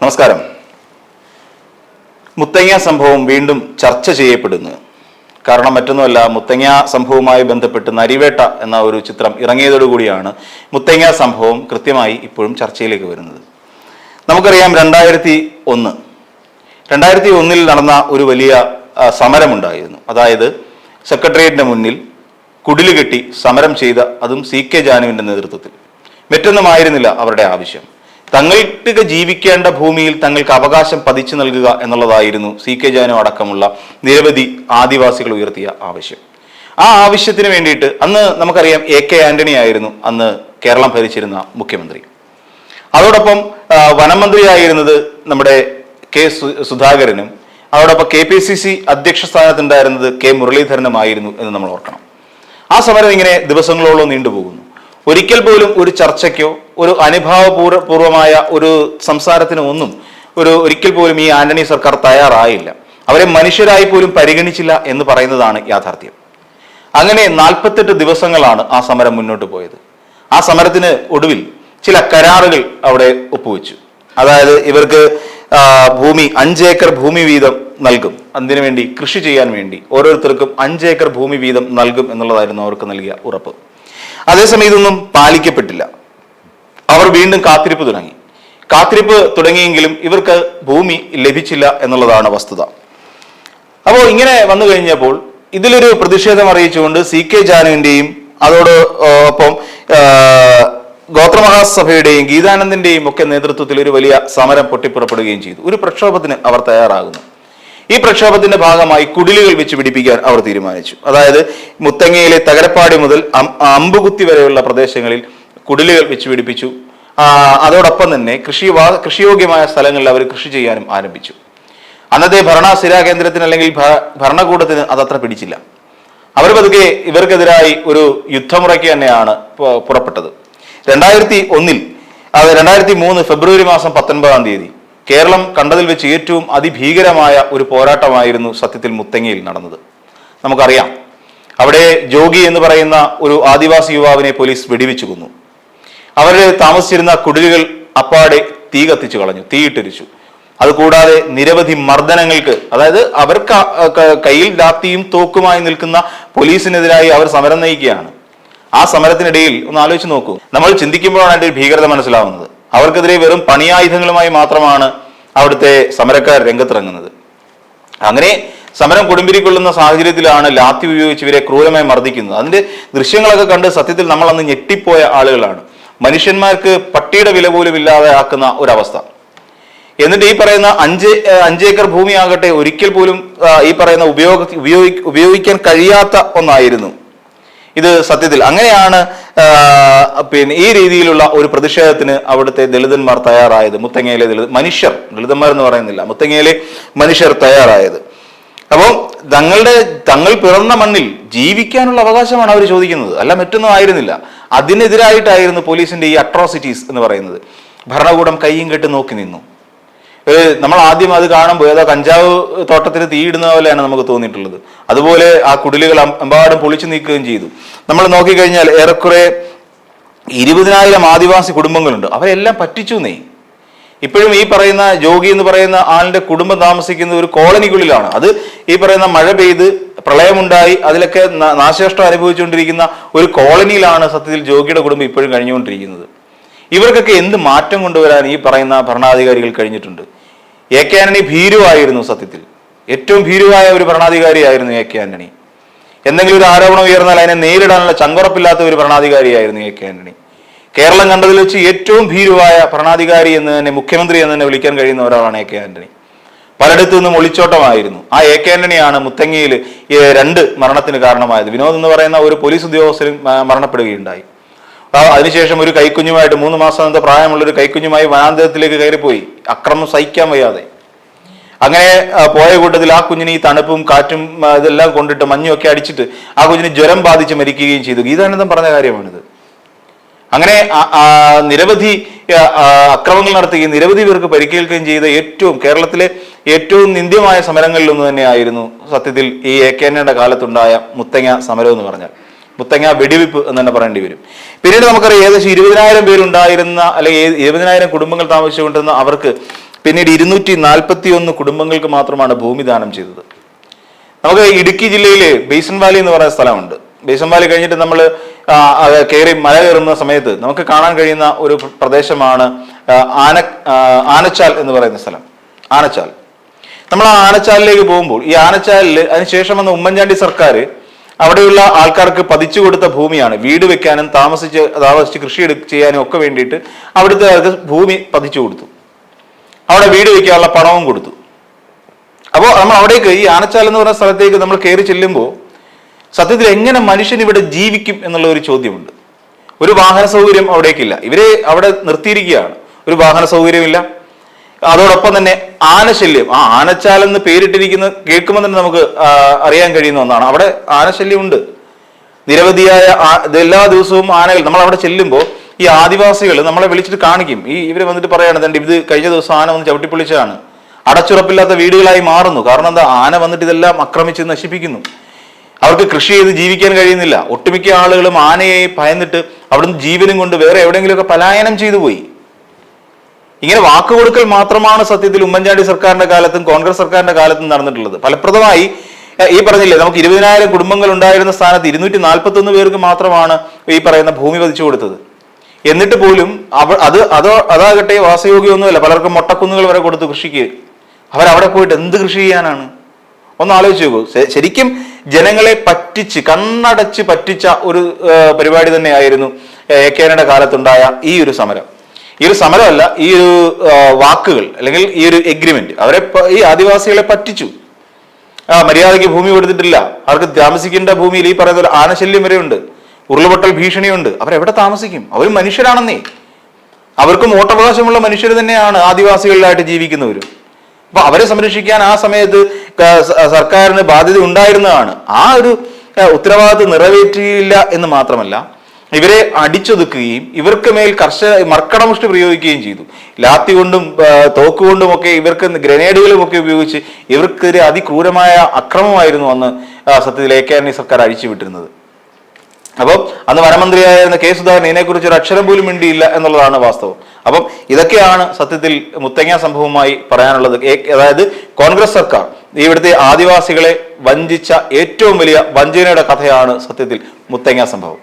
നമസ്കാരം. മുത്തങ്ങ സംഭവം വീണ്ടും ചർച്ച ചെയ്യപ്പെടുന്നു. കാരണം മറ്റൊന്നുമല്ല മുത്തങ്ങ സംഭവവുമായി ബന്ധപ്പെട്ട് നരിവേട്ട എന്ന ഒരു ചിത്രം ഇറങ്ങിയതോടുകൂടിയാണ് മുത്തങ്ങ സംഭവം കൃത്യമായി ഇപ്പോഴും ചർച്ചയിലേക്ക് വരുന്നത്. നമുക്കറിയാം രണ്ടായിരത്തി ഒന്ന്. രണ്ടായിരത്തി ഒന്നിൽ നടന്ന ഒരു വലിയ സമരമുണ്ടായിരുന്നു. അതായത് സെക്രട്ടേറിയറ്റിന് മുന്നിൽ കുടിൽ കെട്ടി സമരം ചെയ്ത അതും സി കെ ജാനുവിന്റെ നേതൃത്വത്തിൽ. മറ്റൊന്നും ആയിരുന്നില്ല അവരുടെ ആവശ്യം. തങ്ങൾക്ക് ജീവിക്കേണ്ട ഭൂമിയിൽ തങ്ങൾക്ക് അവകാശം പതിച്ചു നൽകുക എന്നുള്ളതായിരുന്നു സി കെ ജാനു അടക്കമുള്ള നിരവധി ആദിവാസികൾ ഉയർത്തിയ ആവശ്യം. ആ ആവശ്യത്തിന് വേണ്ടിയിട്ട് അന്ന് നമുക്കറിയാം എ കെ ആന്റണി ആയിരുന്നു അന്ന് കേരളം ഭരിച്ചിരുന്ന മുഖ്യമന്ത്രി. അതോടൊപ്പം വനമന്ത്രിയായിരുന്നത് വനം മന്ത്രിയായിരുന്നത് നമ്മുടെ കെ സുധാകരനും അതോടൊപ്പം കെ പി സി സി അധ്യക്ഷ സ്ഥാനത്തുണ്ടായിരുന്നത് കെ മുരളീധരനുമായിരുന്നു എന്ന് നമ്മൾ ഓർക്കണം. ആ സമരം ഇങ്ങനെ ദിവസങ്ങളോളം നീണ്ടുപോകുന്നു. ഒരിക്കൽ പോലും ഒരു ചർച്ചയ്ക്കോ ഒരു അനുഭാവപൂർവമായ ഒരു സംസാരത്തിനോ ഒന്നും ഒരു ഒരിക്കൽ പോലും ഈ ആന്റണി സർക്കാർ തയ്യാറായില്ല. അവരെ മനുഷ്യരായി പോലും പരിഗണിച്ചില്ല എന്ന് പറയുന്നതാണ് യാഥാർത്ഥ്യം. അങ്ങനെ നാൽപ്പത്തെട്ട് ദിവസങ്ങളാണ് ആ സമരം മുന്നോട്ട് പോയത്. ആ സമരത്തിന് ഒടുവിൽ ചില കരാറുകൾ അവിടെ ഒപ്പുവെച്ചു. അതായത് ഇവർക്ക് ഭൂമി അഞ്ച് ഏക്കർ ഭൂമി വീതം നൽകും. അതിനുവേണ്ടി കൃഷി ചെയ്യാൻ വേണ്ടി ഓരോരുത്തർക്കും അഞ്ച് ഏക്കർ ഭൂമി വീതം നൽകും എന്നുള്ളതായിരുന്നു അവർക്ക് നൽകിയ ഉറപ്പ്. അതേസമയം ഇതൊന്നും പാലിക്കപ്പെട്ടില്ല. അവർ വീണ്ടും കാത്തിരിപ്പ് തുടങ്ങി. കാത്തിരിപ്പ് തുടങ്ങിയെങ്കിലും ഇവർക്ക് ഭൂമി ലഭിച്ചില്ല എന്നുള്ളതാണ് വസ്തുത. അപ്പോൾ ഇങ്ങനെ വന്നു കഴിഞ്ഞപ്പോൾ ഇതിലൊരു പ്രതിഷേധം അറിയിച്ചുകൊണ്ട് സി കെ ജാനുവിന്റെയും അതോട് ഒപ്പം ഗോത്രമഹാസഭയുടെയും ഗീതാനന്ദന്റെയും ഒക്കെ നേതൃത്വത്തിൽ ഒരു വലിയ സമരം പൊട്ടിപ്പുറപ്പെടുകയും ചെയ്തു. ഒരു പ്രക്ഷോഭത്തിന് അവർ തയ്യാറാകുന്നു. ഈ പ്രക്ഷോഭത്തിന്റെ ഭാഗമായി കുടിലുകൾ വെച്ച് പിടിപ്പിക്കാൻ അവർ തീരുമാനിച്ചു. അതായത് മുത്തങ്ങയിലെ തകരപ്പാടി മുതൽ അമ്പുകുത്തി വരെയുള്ള പ്രദേശങ്ങളിൽ കുടിലുകൾ വെച്ച് പിടിപ്പിച്ചു. അതോടൊപ്പം തന്നെ കൃഷി കൃഷിയോഗ്യമായ സ്ഥലങ്ങളിൽ അവർ കൃഷി ചെയ്യാനും ആരംഭിച്ചു. അന്നത്തെ ഭരണസ്ഥിരാ കേന്ദ്രത്തിന് അല്ലെങ്കിൽ ഭരണകൂടത്തിന് അതത്ര പിടിച്ചില്ല. അവർ പതുക്കെ ഇവർക്കെതിരായി ഒരു യുദ്ധമുറയ്ക്ക് തന്നെയാണ് പുറപ്പെട്ടത്. രണ്ടായിരത്തി ഒന്നിൽ രണ്ടായിരത്തി മൂന്ന് ഫെബ്രുവരി മാസം പത്തൊൻപതാം തീയതി കേരളം കണ്ടതിൽ വെച്ച് ഏറ്റവും അതിഭീകരമായ ഒരു പോരാട്ടമായിരുന്നു സത്യത്തിൽ മുത്തങ്ങയിൽ നടന്നത്. നമുക്കറിയാം അവിടെ ജോഗി എന്ന് പറയുന്ന ഒരു ആദിവാസി യുവാവിനെ പോലീസ് വെടിവെച്ചു കൊന്നു. അവരുടെ താമസിച്ചിരുന്ന കുടിലുകൾ അപ്പാടെ തീ കത്തിച്ചു കളഞ്ഞു തീയിട്ടിരിച്ചു അതുകൂടാതെ നിരവധി മർദ്ദനങ്ങൾക്ക് അതായത് അവർക്ക് കയ്യിൽ ലാത്തിയും തോക്കുമായി നിൽക്കുന്ന പോലീസിനെതിരായി അവർ സമരം നയിക്കുകയാണ്. ആ സമരത്തിനിടയിൽ ഒന്ന് ആലോചിച്ച് നോക്കൂ. നമ്മൾ ചിന്തിക്കുമ്പോഴാണ് അതിന്റെ ഭീകരത മനസ്സിലാവുന്നത്. അവർക്കെതിരെ വെറും പണിയായുധങ്ങളുമായി മാത്രമാണ് അവിടുത്തെ സമരക്കാർ രംഗത്തിറങ്ങുന്നത്. അങ്ങനെ സമരം കൊടുമ്പിരിക്കൊള്ളുന്ന സാഹചര്യത്തിലാണ് ലാത്തി ഉപയോഗിച്ച് ഇവരെ ക്രൂരമായി മർദ്ദിക്കുന്നത്. അതിന്റെ ദൃശ്യങ്ങളൊക്കെ കണ്ട് സത്യത്തിൽ നമ്മൾ അന്ന് ഞെട്ടിപ്പോയ ആളുകളാണ്. മനുഷ്യന്മാർക്ക് പട്ടിയുടെ വില പോലും ഇല്ലാതെ ആക്കുന്ന ഒരവസ്ഥ. എന്നിട്ട് ഈ പറയുന്ന അഞ്ച് ഏഹ് അഞ്ച് ഏക്കർ ഭൂമി ആകട്ടെ ഒരിക്കൽ പോലും ഈ പറയുന്ന ഉപയോഗ ഉപയോഗിക്കാൻ കഴിയാത്ത ഒന്നായിരുന്നു. ഇത് സത്യത്തിൽ. അങ്ങനെയാണ് പിന്നെ ഈ രീതിയിലുള്ള ഒരു പ്രതിഷേധത്തിന് അവിടുത്തെ ദളിതന്മാർ തയ്യാറായത്. മുത്തങ്ങയിലെ ദളിത് മനുഷ്യർ ദളിതന്മാർ എന്ന് പറയുന്നില്ല. മുത്തങ്ങയിലെ മനുഷ്യർ തയ്യാറായത്. അപ്പോൾ തങ്ങളുടെ തങ്ങൾ പിറന്ന മണ്ണിൽ ജീവിക്കാനുള്ള അവകാശമാണ് അവർ ചോദിക്കുന്നത്. അല്ല മറ്റൊന്നും ആയിരുന്നില്ല. അതിനെതിരായിട്ടായിരുന്നു പോലീസിന്റെ ഈ അട്രോസിറ്റീസ് എന്ന് പറയുന്നത്. ഭരണകൂടം കയ്യും കെട്ട് നോക്കി നിന്നു. ഒരു നമ്മൾ ആദ്യം അത് കാണുമ്പോൾ ഏതോ കഞ്ചാവ് തോട്ടത്തിന് തീയിടുന്ന പോലെയാണ് നമുക്ക് തോന്നിയിട്ടുള്ളത്. അതുപോലെ ആ കുടിലുകൾ എമ്പാടും പൊളിച്ചു നീക്കുകയും ചെയ്തു. നമ്മൾ നോക്കിക്കഴിഞ്ഞാൽ ഏറെക്കുറെ ഇരുപതിനായിരം ആദിവാസി കുടുംബങ്ങളുണ്ട്. അവരെല്ലാം പറ്റിച്ചു നീ ഇപ്പോഴും ഈ പറയുന്ന ജോഗി എന്ന് പറയുന്ന ആളിന്റെ കുടുംബം താമസിക്കുന്ന ഒരു കോളനിക്കുള്ളിലാണ്. അത് ഈ പറയുന്ന മഴ പെയ്ത് പ്രളയമുണ്ടായി അതിലൊക്കെ നാശനഷ്ടം അനുഭവിച്ചുകൊണ്ടിരിക്കുന്ന ഒരു കോളനിയിലാണ് സത്യത്തിൽ ജോഗിയുടെ കുടുംബം ഇപ്പോഴും കഴിഞ്ഞുകൊണ്ടിരിക്കുന്നത്. ഇവർക്കൊക്കെ എന്ത് മാറ്റം കൊണ്ടുവരാൻ ഈ പറയുന്ന ഭരണാധികാരികൾ കഴിഞ്ഞിട്ടുണ്ട്? എ കെ ആന്റണി ഭീരുവായിരുന്നു സത്യത്തിൽ. ഏറ്റവും ഭീരുവായ ഒരു ഭരണാധികാരിയായിരുന്നു എ കെ ആന്റണി. എന്തെങ്കിലും ഒരു ആരോപണം ഉയർന്നാൽ അതിനെ നേരിടാനുള്ള ചങ്കുറപ്പില്ലാത്ത ഒരു ഭരണാധികാരിയായിരുന്നു എ കെ ആന്റണി. കേരളം കണ്ടതിൽ വെച്ച് ഏറ്റവും ഭീരുവായ ഭരണാധികാരി എന്ന് തന്നെ മുഖ്യമന്ത്രി എന്ന് തന്നെ വിളിക്കാൻ കഴിയുന്ന ഒരാളാണ് എ കെ ആന്റണി. പലയിടത്തു നിന്നും ഒളിച്ചോട്ടമായിരുന്നു. ആ എ കെ ആന്റണിയാണ് മുത്തങ്ങയിൽ രണ്ട് മരണത്തിന് കാരണമായത്. വിനോദ് എന്ന് പറയുന്ന ഒരു പോലീസ് ഉദ്യോഗസ്ഥരും മരണപ്പെടുകയുണ്ടായി. അതിനുശേഷം ഒരു കൈക്കുഞ്ഞുമായിട്ട് മൂന്ന് മാസം പ്രായമുള്ള ഒരു കൈക്കുഞ്ഞുമായി വനാന്തരത്തിലേക്ക് കയറിപ്പോയി. അക്രമം സഹിക്കാൻ വയ്യാതെ. അങ്ങനെ പോയ കൂട്ടത്തിൽ ആ കുഞ്ഞിന് ഈ തണുപ്പും കാറ്റും ഇതെല്ലാം കൊണ്ടിട്ട് മഞ്ഞുമൊക്കെ അടിച്ചിട്ട് ആ കുഞ്ഞിന് ജ്വരം ബാധിച്ച് മരിക്കുകയും ചെയ്തു. ഗീതാനന്ദം പറഞ്ഞ കാര്യമാണിത്. അങ്ങനെ നിരവധി അക്രമങ്ങൾ നടത്തുകയും നിരവധി പേർക്ക് പരിക്കേൽക്കുകയും ചെയ്ത ഏറ്റവും കേരളത്തിലെ ഏറ്റവും നിന്ദ്യമായ സമരങ്ങളിൽ ഒന്ന് തന്നെയായിരുന്നു സത്യത്തിൽ ഈ എ കെ കാലത്തുണ്ടായ മുത്തങ്ങ സമരം എന്ന് പറഞ്ഞാൽ. മുത്തങ്ങ വെടിവെപ്പ് എന്ന് തന്നെ പറയേണ്ടി വരും. പിന്നീട് നമുക്കറിയാം ഏകദേശം ഇരുപതിനായിരം പേരുണ്ടായിരുന്ന അല്ലെങ്കിൽ ഇരുപതിനായിരം കുടുംബങ്ങൾ താമസിച്ചുകൊണ്ടിരുന്ന അവർക്ക് പിന്നീട് ഇരുന്നൂറ്റി നാൽപ്പത്തി ഒന്ന് കുടുംബങ്ങൾക്ക് മാത്രമാണ് ഭൂമിദാനം ചെയ്തത്. നമുക്ക് ഇടുക്കി ജില്ലയിൽ ബേസൻ വാലി എന്ന് പറയുന്ന സ്ഥലമുണ്ട്. ബേസൻ വാലി കഴിഞ്ഞിട്ട് നമ്മൾ കയറി മല കയറുന്ന സമയത്ത് നമുക്ക് കാണാൻ കഴിയുന്ന ഒരു പ്രദേശമാണ് ആന ആനച്ചാൽ എന്ന് പറയുന്ന സ്ഥലം. ആനച്ചാൽ. നമ്മൾ ആ ആനച്ചാലിലേക്ക് പോകുമ്പോൾ ഈ ആനച്ചാലിൽ അതിനുശേഷം വന്ന ഉമ്മൻചാണ്ടി സർക്കാർ അവിടെയുള്ള ആൾക്കാർക്ക് പതിച്ചു കൊടുത്ത ഭൂമിയാണ്. വീട് വെക്കാനും താമസിച്ച് താമസിച്ച് കൃഷി ചെയ്യാനും ഒക്കെ വേണ്ടിയിട്ട് അവിടുത്തെ ഭൂമി പതിച്ചു കൊടുത്തു. അവിടെ വീട് വെക്കാനുള്ള പണവും കൊടുത്തു. അപ്പോൾ നമ്മൾ അവിടേക്ക് ഈ ആനച്ചാൽ എന്ന് പറയുന്ന സ്ഥലത്തേക്ക് നമ്മൾ കയറി ചെല്ലുമ്പോൾ സത്യത്തിൽ എങ്ങനെ മനുഷ്യൻ ഇവിടെ ജീവിക്കും എന്നുള്ള ഒരു ചോദ്യമുണ്ട്. ഒരു വാഹന സൗകര്യം അവിടേക്കില്ല. ഇവരെ അവിടെ നിർത്തിയിരിക്കുകയാണ്. ഒരു വാഹന സൗകര്യമില്ല. അതോടൊപ്പം തന്നെ ആനശല്യം. ആ ആനച്ചാൽ എന്ന് പേരിട്ടിരിക്കുന്ന കേൾക്കുമ്പോൾ തന്നെ നമുക്ക് അറിയാൻ കഴിയുന്ന ഒന്നാണ്. അവിടെ ആനശല്യമുണ്ട്. നിരവധിയായ എല്ലാ ദിവസവും ആനകൾ നമ്മൾ അവിടെ ചെല്ലുമ്പോൾ ഈ ആദിവാസികൾ നമ്മളെ വിളിച്ചിട്ട് കാണിക്കും. ഈ ഇവർ വന്നിട്ട് പറയാണ് തന്റെ ഇത് കഴിഞ്ഞ ദിവസം ആന വന്ന് ചവിട്ടിപ്പൊളിച്ചതാണ്. അടച്ചുറപ്പില്ലാത്ത വീടുകളായി മാറുന്നു. കാരണം എന്താ? ആന വന്നിട്ട് ഇതെല്ലാം ആക്രമിച്ച് നശിപ്പിക്കുന്നു. അവർക്ക് കൃഷി ചെയ്ത് ജീവിക്കാൻ കഴിയുന്നില്ല. ഒട്ടുമിക്ക ആളുകളും ആനയെ ഭയന്നിട്ട് അവിടുന്ന് ജീവനും കൊണ്ട് വേറെ എവിടെയെങ്കിലുമൊക്കെ പലായനം ചെയ്തു പോയി. ഇങ്ങനെ വാക്ക് കൊടുക്കൽ മാത്രമാണ് സത്യത്തിൽ ഉമ്മൻചാണ്ടി സർക്കാരിന്റെ കാലത്തും കോൺഗ്രസ് സർക്കാരിന്റെ കാലത്തും നടന്നിട്ടുള്ളത്. ഫലപ്രദമായി ഈ പറഞ്ഞില്ലേ നമുക്ക് ഇരുപതിനായിരം കുടുംബങ്ങൾ ഉണ്ടായിരുന്ന സ്ഥാനത്ത് ഇരുന്നൂറ്റി നാൽപ്പത്തി ഒന്ന് പേർക്ക് മാത്രമാണ് ഈ പറയുന്ന ഭൂമി പതിച്ചു കൊടുത്തത്. എന്നിട്ട് പോലും അവ അത് അതോ അതാകട്ടെ വാസയോഗ്യമൊന്നുമല്ല പലർക്കും മൊട്ടക്കുന്നുകൾ വരെ കൊടുത്തു കൃഷിക്ക്. അവരവിടെ പോയിട്ട് എന്ത് കൃഷി ചെയ്യാനാണ്? ഒന്ന് ആലോചിച്ച് നോക്കൂ. ശരിക്കും ജനങ്ങളെ പറ്റിച്ച് കണ്ണടച്ച് പറ്റിച്ച ഒരു പരിപാടി തന്നെയായിരുന്നു എ കെയുടെ കാലത്തുണ്ടായ ഈ ഒരു സമരം. ഈ ഒരു സമരമല്ല ഈ ഒരു വാക്കുകൾ അല്ലെങ്കിൽ ഈ ഒരു എഗ്രിമെന്റ് അവരെ ഈ ആദിവാസികളെ പറ്റിച്ചു. ആ മര്യാദയ്ക്ക് ഭൂമി കൊടുത്തിട്ടില്ല. അവർക്ക് താമസിക്കേണ്ട ഭൂമിയിൽ ഈ പറയുന്ന പോലെ ആനശല്യം വരെയുണ്ട്. ഉരുളുപൊട്ടൽ ഭീഷണിയുണ്ട്. അവരെവിടെ താമസിക്കും? അവർ മനുഷ്യരാണെന്നേ. അവർക്കും വോട്ടവകാശമുള്ള മനുഷ്യർ തന്നെയാണ് ആദിവാസികളിലായിട്ട് ജീവിക്കുന്നവരും. അപ്പൊ അവരെ സംരക്ഷിക്കാൻ ആ സമയത്ത് സർക്കാരിന് ബാധ്യത ഉണ്ടായിരുന്നതാണ്. ആ ഒരു ഉത്തരവാദിത്വം നിറവേറ്റിയില്ല എന്ന് മാത്രമല്ല ഇവരെ അടിച്ചൊതുക്കുകയും ഇവർക്ക് മേൽ കർശന മർക്കടമുഷ്ടി പ്രയോഗിക്കുകയും ചെയ്തു. ലാത്തി കൊണ്ടും തോക്കുകൊണ്ടും തോക്ക് കൊണ്ടും ഒക്കെ ഇവർക്ക് ഗ്രനേഡുകളും ഒക്കെ ഉപയോഗിച്ച് ഇവർക്കെതിരെ അതിക്രൂരമായ അക്രമമായിരുന്നു അന്ന് സത്യത്തിൽ എ കെ ആന്റണി സർക്കാർ അഴിച്ചുവിട്ടിരുന്നത്. അപ്പം അന്ന് വനമന്ത്രിയായിരുന്ന കെ സുധാകരൻ ഇതിനെക്കുറിച്ച് ഒരു അക്ഷരം പോലും മിണ്ടിയില്ല എന്നുള്ളതാണ് വാസ്തവം. അപ്പം ഇതൊക്കെയാണ് സത്യത്തിൽ മുത്തങ്ങ സംഭവമായി പറയാനുള്ളത്. അതായത് കോൺഗ്രസ് സർക്കാർ ഇവിടുത്തെ ആദിവാസികളെ വഞ്ചിച്ച ഏറ്റവും വലിയ വഞ്ചനയുടെ കഥയാണ് സത്യത്തിൽ മുത്തങ്ങ സംഭവം.